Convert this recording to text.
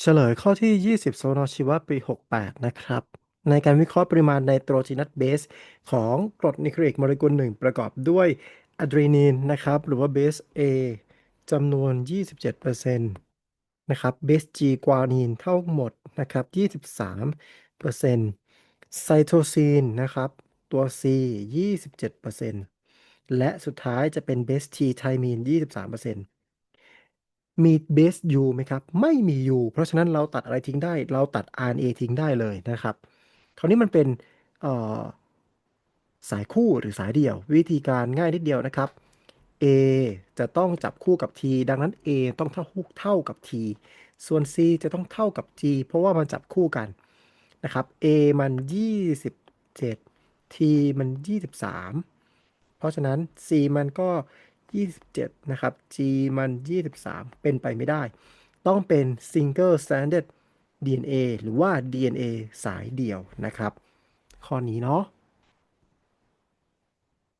เฉลยข้อที่ 20โซนอชีวะปี 68 นะครับ ในการวิเคราะห์ปริมาณไนโตรเจนัสเบส ของกรดนิโคลิกโมเลกุลหนึ่งประกอบด้วยอะดรีนีนนะครับ หรือว่าเบส A จำนวน 27%นะครับเบส G กวานีนเท่าหมดนะครับ23%ไซโทซีนนะครับตัว C 27%และสุดท้ายจะเป็นเบส T ไทมีน 23% มีเบส U ไหมครับ ไม่มี U เพราะฉะนั้นเราตัดอะไรทิ้งได้ เราตัด RNA ทิ้งได้เลยนะครับ คราวนี้มันเป็นสายคู่หรือสายเดี่ยว วิธีการง่ายนิดเดียวนะครับ A จะต้องจับคู่กับ T ดังนั้น A ต้องเท่าเท่ากับ T ส่วน C จะต้องเท่ากับ G เพราะว่ามันจับคู่กันนะครับ A มัน 27 T มัน 23 เพราะฉะนั้น C มันก็ 27 นะครับ G มัน 23 เป็นไปไม่ได้ ต้องเป็น single stranded DNA หรือว่า DNA สายเดี่ยวนะครับ ข้อนี้เนาะ